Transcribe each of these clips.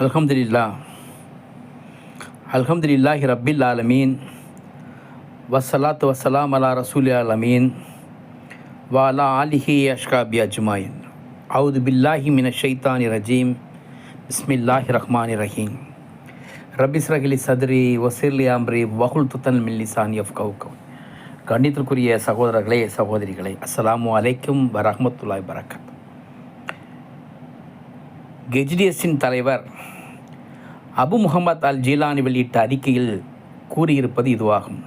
அல்ஹம்துலில்லா அல்ஹம்துலில்லாஹி ரப்பில் ஆலமீன் வஸ்ஸலாத்து வஸ்ஸலாம் அலா ரசூல் ஆலமீன் வாலா ஆலிஹி அஷ்காபி அஜ்மாயின் அவுது பில்லாஹி மின ஷைத்தானி ரஜீம் பிஸ்மில்லாஹி ரஹ்மானி ரஹீம் ரபிஸ்ரகிலி சதுரி வசீர்லி அம்ரி வகுல் துத்தன் மில்லிசான் எஃப் கவுகவ் கண்ணியத்திற்குரிய சகோதரர்களே சகோதரிகளே அஸ்ஸலாமு அலைக்கும் வரஹ்மத்துல்லாஹி வரகாத் கெஜ்டிஎஸின் தலைவர் அபு முகமது அல் ஜீலானி வெளியிட்ட அறிக்கையில் கூறியிருப்பது இதுவாகும்.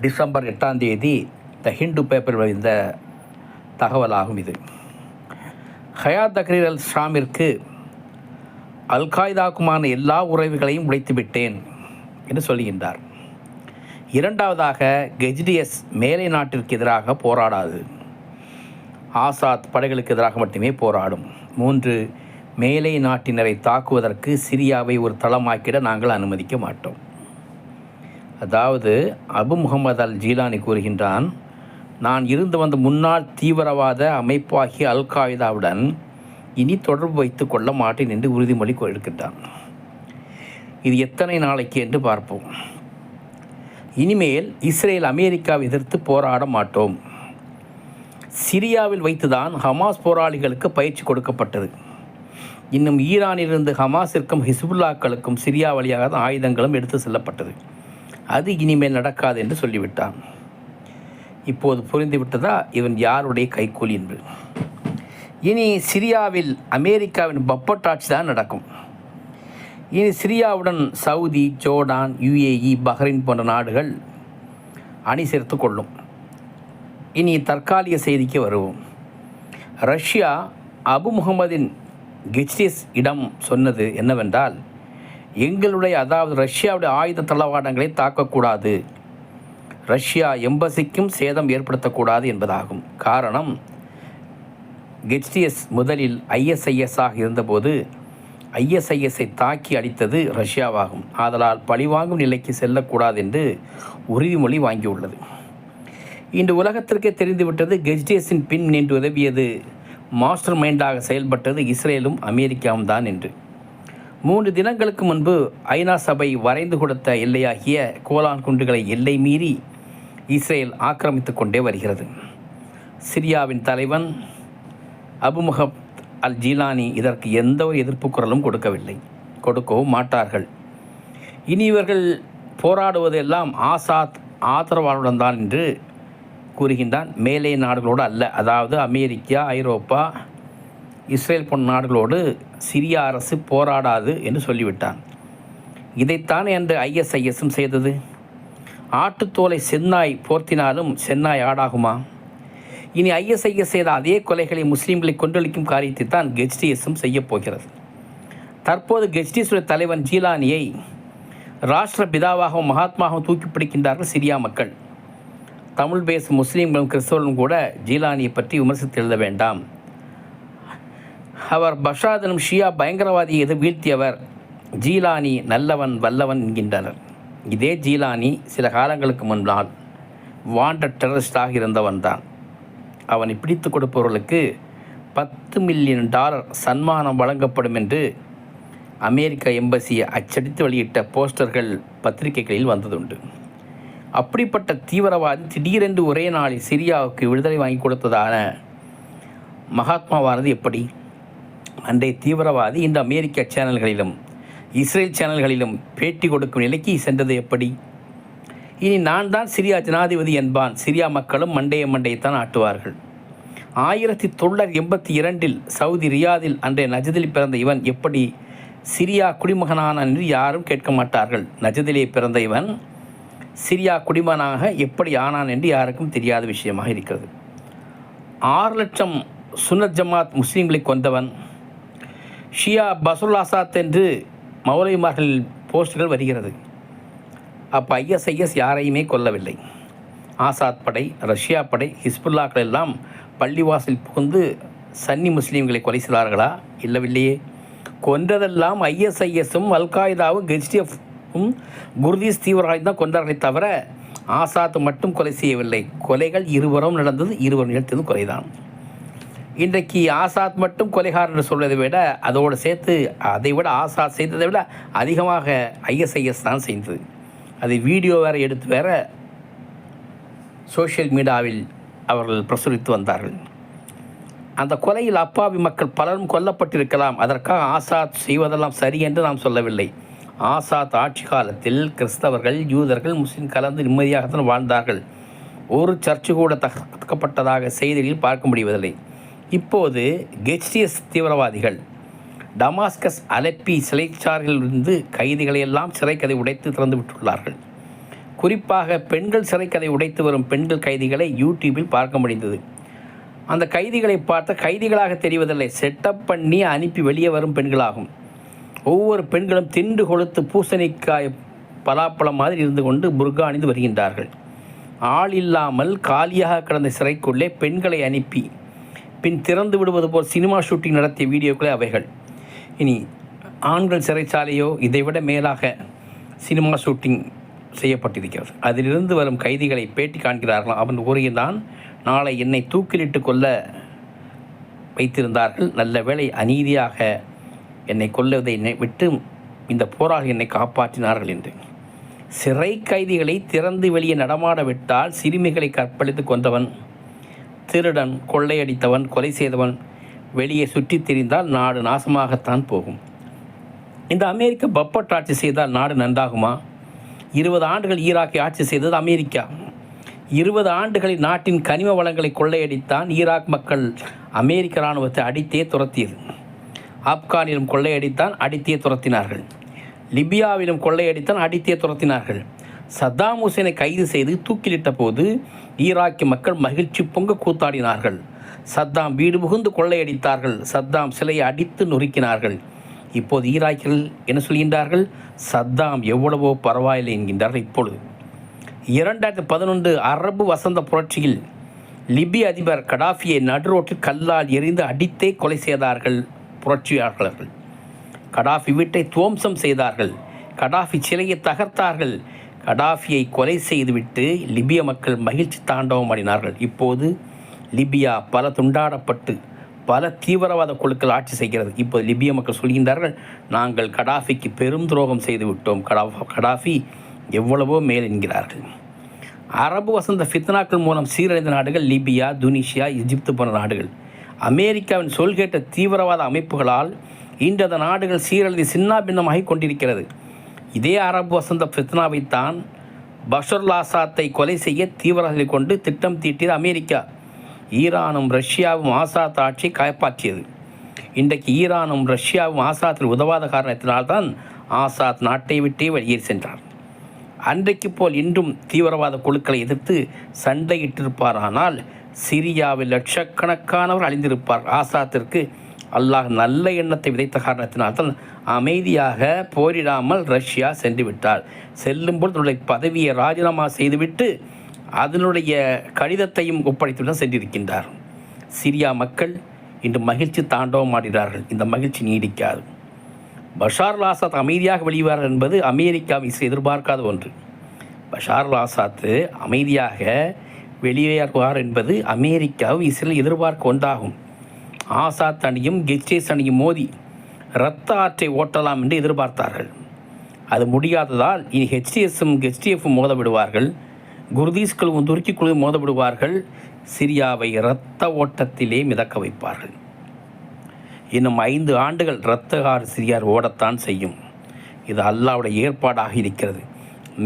டிசம்பர் எட்டாம் தேதி த ஹிண்டு பேப்பர் வெளிந்த தகவலாகும் இது. ஹயாத் தக்ரீர் அல் ஷாமிற்கு அல் காய்தாக்குமான எல்லா உறவுகளையும் உடைத்து விட்டேன் என்று சொல்லுகின்றார் இரண்டாவதாக கெஜ்டிஎஸ் மேலை நாட்டிற்கு எதிராக போராடாது. ஆசாத் படைகளுக்கு எதிராக மட்டுமே போராடும். மூன்று மேலை நாட்டினரை தாக்குவதற்கு சிரியாவை ஒரு தளமாக்கிட நாங்கள் அனுமதிக்க மாட்டோம். அதாவது அபு முகமது அல் ஜீலானி கூறுகின்றான் நான் இருந்து வந்த முன்னாள் தீவிரவாத அமைப்பாகிய அல் காய்தாவுடன் இனி தொடர்பு வைத்து கொள்ள மாட்டேன் என்று உறுதிமொழி எடுக்கின்றான் இது எத்தனை நாளைக்கு என்று பார்ப்போம். இனிமேல் இஸ்ரேல் அமெரிக்காவை எதிர்த்து போராட மாட்டோம். சிரியாவில் வைத்துதான் ஹமாஸ் போராளிகளுக்கு பயிற்சி கொடுக்கப்பட்டது. இன்னும் ஈரானிலிருந்து ஹமாஸிற்கும் ஹிஸ்புல்லாக்களுக்கும் சிரியா வழியாக தான் ஆயுதங்களும் எடுத்து செல்லப்பட்டது. அது இனிமேல் நடக்காது என்று சொல்லிவிட்டான். இப்போது புரிந்துவிட்டதா? இவன் யாருடைய கைக்கூலி என்று. இனி சிரியாவில் அமெரிக்காவின் பப்பட் ஆட்சி தான் நடக்கும். இனி சிரியாவுடன் சவுதி ஜோர்டான் யுஏஇ பஹ்ரைன் போன்ற நாடுகள் அணி சேர்த்து கொள்ளும். இனி தற்காலிக செய்திக்கு வருவோம். ரஷ்யா அபு முகமதின் கிச்சிஸ் இடம் சொன்னது என்னவென்றால் எங்களுடைய அதாவது ரஷ்யாவுடைய ஆயுத தளவாடங்களை தாக்கக்கூடாது. ரஷ்யா எம்பசிக்கும் சேதம் ஏற்படுத்தக்கூடாது என்பதாகும். காரணம் கெச்டிஎஸ் முதலில் ஐஎஸ்ஐஎஸ்ஸாக இருந்தபோது ஐஎஸ்ஐஎஸ்ஐ தாக்கி அடித்தது ரஷ்யாவாகும். ஆதலால் பழிவாங்கும் நிலைக்கு செல்லக்கூடாது என்று உறுதிமொழி வாங்கியுள்ளது. இன்று உலகத்திற்கே தெரிந்துவிட்டது கெஜ்டிஎஸின் பின் நின்று உதவியது மாஸ்டர் மைண்டாக செயல்பட்டது இஸ்ரேலும் அமெரிக்காவும் தான் என்று. மூன்று தினங்களுக்கு முன்பு ஐநா சபை வரைந்து கொடுத்த எல்லையாகிய கோலான் குண்டுகளை எல்லை மீறி இஸ்ரேல் ஆக்கிரமித்து கொண்டே வருகிறது. சிரியாவின் தலைவன் அபுமுகப் அல் ஜீலானி இதற்கு எந்த ஒரு எதிர்ப்பு குரலும் கொடுக்கவில்லை. கொடுக்கவும் மாட்டார்கள். இனி இவர்கள் போராடுவதெல்லாம் ஆசாத் ஆதரவாளருடன் தான் என்று கூறுகின்றான் மேலே நாடுகளோடு அல்ல. அதாவது அமெரிக்கா ஐரோப்பா இஸ்ரேல் போன்ற நாடுகளோடு சிரிய அரசு போராடாது என்று சொல்லிவிட்டான். இதைத்தான் என்று ஐஎஸ்ஐஎஸும் செய்தது? ஆட்டுத்தோலை சென்னாய் போர்த்தினாலும் சென்னாய் ஆடாகுமா? இனி ஐஎஸ்ஐஎஸ் செய்த அதே கொலைகளை முஸ்லீம்களை கொன்றளிக்கும் காரியத்தை தான் கெஜ்டிஎஸும் செய்யப்போகிறது தற்போது கெஜ்டிஎஸுடைய தலைவன் ஜீலானியை ராஷ்டிர பிதாவாகவும் மகாத்மாவும் தூக்கி பிடிக்கின்றார்கள் சிரியா மக்கள். தமிழ் பேசும் முஸ்லீம்களும் கிறிஸ்தவர்களும் கூட ஜீலானியை பற்றி விமர்சித்து எழுத வேண்டாம். அவர் பஷாத் எனும் ஷியா பயங்கரவாதியை எது வீழ்த்தியவர் ஜீலானி நல்லவன் வல்லவன் என்கின்றனர். இதே ஜீலானி சில காலங்களுக்கு முன்னால் வாண்ட டெரரிஸ்டாக இருந்தவன் தான் அவனை பிடித்து கொடுப்பவர்களுக்கு பத்து மில்லியன் டாலர் சன்மானம் வழங்கப்படும் என்று அமெரிக்க எம்பசியை அச்சடித்து வெளியிட்ட போஸ்டர்கள் பத்திரிகைகளில் வந்ததுண்டு. அப்படிப்பட்ட தீவிரவாதி திடீரென்று ஒரே நாளில் சிரியாவுக்கு விடுதலை வாங்கி கொடுத்ததான மகாத்மாவானது எப்படி? அன்றைய தீவிரவாதி இந்த அமெரிக்க சேனல்களிலும் இஸ்ரேல் சேனல்களிலும் பேட்டி கொடுக்கும் நிலைக்கு சென்றது எப்படி? இனி நான் தான் சிரியா ஜனாதிபதி என்பான். சிரியா மக்களும் மண்டைய மண்டையைத்தான் ஆட்டுவார்கள். ஆயிரத்தி தொள்ளாயிரத்தி எண்பத்தி இரண்டில் சவுதி ரியாதில் அன்றைய நஜதில் பிறந்த இவன் எப்படி? சிரியா குடிமகனான என்று யாரும் கேட்க மாட்டார்கள். நஜதிலே பிறந்த இவன் சிரியா குடிமனாக எப்படி ஆனான் என்று யாருக்கும் தெரியாத விஷயமாக இருக்கிறது. ஆறு லட்சம் சுனத் ஜமாத் முஸ்லீம்களை கொண்டவன் ஷியா பசுல் ஆசாத் என்று மௌலவிமார்கள் போஸ்டுகள் வருகிறது. அப்போ ஐஎஸ்ஐஎஸ் யாரையுமே கொல்லவில்லை. ஆசாத் படை ரஷ்யா படை ஹிஸ்புல்லாக்கள் எல்லாம் பள்ளிவாசல் புகுந்து சன்னி முஸ்லீம்களை கொலை செய்தார்களா? இல்லவில்லையே. கொன்றதெல்லாம் ஐஎஸ்ஐஎஸும் அல்காய்தாவும் கெஜ்டிஎஃப்பும் குர்தீஸ் தீவிரவாதி தான் கொண்டார்களே தவிர ஆசாத் மட்டும் கொலை செய்யவில்லை. கொலைகள் இருவரும் நடந்தது இருவரும் நிகழ்த்தது கொலைதான். இன்றைக்கு ஆசாத் மட்டும் கொலைகாரன் என்று சொல்வதை விட அதோடு சேர்த்து அதை விட ஆசாத் செய்ததை விட அதிகமாக ஐஎஸ்ஐஎஸ் தான் செய்தது. அது வீடியோ வேறு எடுத்து வேற சோஷியல் மீடியாவில் அவர்கள் பிரசுரித்து வந்தார்கள். அந்த கொலையில் அப்பாவி மக்கள் பலரும் கொல்லப்பட்டிருக்கலாம். அதற்காக ஆசாத் செய்வதெல்லாம் சரி என்று நாம் சொல்லவில்லை. ஆசாத் ஆட்சி காலத்தில் கிறிஸ்தவர்கள் யூதர்கள் முஸ்லீம் கலந்து நிம்மதியாகத்தான் வாழ்ந்தார்கள். ஒரு சர்ச்சு கூட தகர்க்கப்பட்டதாக செய்திகளில் பார்க்க முடிவதில்லை. இப்போது கெச்டியஸ் தீவிரவாதிகள் டமாஸ்கஸ் அலப்பி சிறைச்சார்களிலிருந்து கைதிகளை எல்லாம் சிறைக்கதை உடைத்து திறந்து விட்டுள்ளார்கள் குறிப்பாக பெண்கள் சிறைக்கதை உடைத்து வரும் பெண்கள் கைதிகளை யூடியூபில் பார்க்க முடிந்தது. அந்த கைதிகளை பார்த்த கைதிகளாக தெரிவதில்லை. செட்டப் பண்ணி அனுப்பி வெளியே வரும் பெண்களாகும். ஒவ்வொரு பெண்களும் திண்டு கொளுத்து பூசணிக்காய் பலாப்பழம் மாதிரி இருந்து கொண்டு புர்கா அணிந்து வருகின்றார்கள். ஆள் இல்லாமல் காலியாக கிடந்த சிறைக்குள்ளே பெண்களை அனுப்பி பின் திறந்து விடுவது போல் சினிமா ஷூட்டிங் நடத்திய வீடியோக்களே அவைகள். இனி ஆண்கள் சிறைச்சாலையோ இதைவிட மேலாக சினிமா ஷூட்டிங் செய்யப்பட்டிருக்கிறது. அதிலிருந்து வரும் கைதிகளை பேட்டி காண்கிறார்களாம். அவன் கூறியதான் நாளை என்னை தூக்கிலிட்டு கொள்ள வைத்திருந்தார்கள். நல்ல வேளை அநீதியாக என்னை கொல்லுவதை என்னை விட்டு இந்த போராக என்னை காப்பாற்றினார்கள் என்று. சிறை கைதிகளை திறந்து வெளியே நடமாட விட்டால் சிறுமிகளை கற்பழித்து கொண்டவன் திருடன் கொள்ளையடித்தவன் கொலை செய்தவன் வெளியே சுற்றித் திரிந்தால் நாடு நாசமாகத்தான் போகும். இந்த அமெரிக்க பப்பட் ஆட்சி செய்தால் நாடு நன்றாகுமா? இருபது ஆண்டுகள் ஈராக்கை ஆட்சி செய்தது அமெரிக்கா. இருபது ஆண்டுகளில் நாட்டின் கனிம வளங்களை கொள்ளையடித்தான் ஈராக் மக்கள் அமெரிக்க இராணுவத்தை அடித்தே துரத்தியது. ஆப்கானிலும் கொள்ளையடித்தான் அடித்தே துரத்தினார்கள். லிபியாவிலும் கொள்ளையடித்தான் அடித்தே துரத்தினார்கள். சத்தாம் ஹுசேனை கைது செய்து தூக்கிலிட்ட போது ஈராக்கிய மக்கள் மகிழ்ச்சி பொங்க கூத்தாடினார்கள். சத்தாம் வீடு புகுந்து கொள்ளையடித்தார்கள். சத்தாம் சிலையை அடித்து நொறுக்கினார்கள். இப்போது ஈராக்கில் என்ன சொல்கின்றார்கள்? சத்தாம் எவ்வளவோ பரவாயில்லை என்கின்றார்கள் இப்பொழுது. இரண்டாயிரத்தி பதினொன்று அரபு வசந்த புரட்சியில் லிபிய அதிபர் கடாஃபியை நடுரோட்டில் கல்லால் எறிந்து அடித்தே கொலை செய்தார்கள். புரட்சியாளர்கள். கடாஃபி வீட்டை துவம்சம் செய்தார்கள். கடாஃபி சிலையை தகர்த்தார்கள். கடாஃபியை கொலை செய்துவிட்டு லிபிய மக்கள் மகிழ்ச்சி தாண்டவம் அடினார்கள். இப்போது லிபியா பல துண்டாடப்பட்டு பல தீவிரவாத குழுக்கள் ஆட்சி செய்கிறது. இப்போது லிபிய மக்கள் சொல்கின்றார்கள் நாங்கள் கடாஃபிக்கு பெரும் துரோகம் செய்து விட்டோம். கடா கடாஃபி எவ்வளவோ மேல் என்கிறார்கள். அரபு வசந்த ஃபித்னாக்கள் மூலம் சீரழிந்த நாடுகள் லிபியா துனிஷியா எஜிப்து போன்ற நாடுகள். அமெரிக்காவின் சொல்கேட்ட தீவிரவாத அமைப்புகளால் இன்று அந்த நாடுகள் சீரழிந்து சின்னாபின்னமாகி கொண்டிருக்கிறது. இதே அரபு வசந்த ஃபித்னாவைத்தான் பஷர் ஆசாத்தை கொலை செய்ய தீவிரவாதிகளை கொண்டு திட்டம் தீட்டியது அமெரிக்கா. ஈரானும் ரஷ்யாவும் ஆசாத் ஆட்சியை காப்பாற்றியது. இன்றைக்கு ஈரானும் ரஷ்யாவும் ஆசாத்தில் உதவாத காரணத்தினால்தான் ஆசாத் நாட்டை விட்டே வெளியே சென்றார். அன்றைக்கு போல் இன்றும் தீவிரவாத குழுக்களை எதிர்த்து சண்டையிட்டிருப்பாரானால் சிரியாவில் லட்சக்கணக்கானவர் அழிந்திருப்பார். ஆசாத்திற்கு அல்லாஹ் நல்ல எண்ணத்தை விதைத்த காரணத்தினால்தான் அமைதியாக போரிடாமல் ரஷ்யா சென்று விட்டார். செல்லும்போது தன்னுடைய பதவியை ராஜினாமா செய்துவிட்டு அதனுடைய கடிதத்தையும் ஒப்படைத்துடன் சென்றிருக்கின்றார். சிரியா மக்கள் இன்று மகிழ்ச்சி தாண்டவம் ஆடுகிறார்கள். இந்த மகிழ்ச்சி நீடிக்காது. பஷார் ஆசாத் அமைதியாக வெளிவார் என்பது அமெரிக்கா எதிர்பார்க்காத ஒன்று. பஷார் ஆசாத்து அமைதியாக வெளியேறுவார் என்பது அமெரிக்காவும் இஸ்ரேல் எதிர்பார்க்க ஒன்றாகும். ஆசாத் அணியும் கெச்சேஸ் அணியும் மோதி இரத்த ஆற்றை ஓட்டலாம் என்று எதிர்பார்த்தார்கள். அது முடியாததால் இனி ஹெச்டிஎஸும் ஹெச்டிஎஃப்பும் மோத விடுவார்கள். குர்தீஸ் குழுவும் துருக்கி குழுவும் மோத விடுவார்கள். சிரியாவை இரத்த ஓட்டத்திலே மிதக்க வைப்பார்கள். இன்னும் ஐந்து ஆண்டுகள் இரத்தகார் சிரியார் ஓடத்தான் செய்யும். இது அல்லாவுடைய ஏற்பாடாக இருக்கிறது.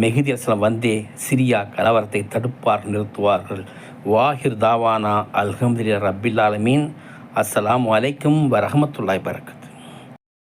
மெஹதி அஸ்லாம் வந்தே சிரியா கலவரத்தை தடுப்பார் நிறுத்துவார்கள். வாஹிர் தாவானா அல்ஹம்துலில்லாஹ் ரபில் ஆலமீன். அஸ்லாம் அலைக்கும் வரஹமத்துல்லாய் பரக்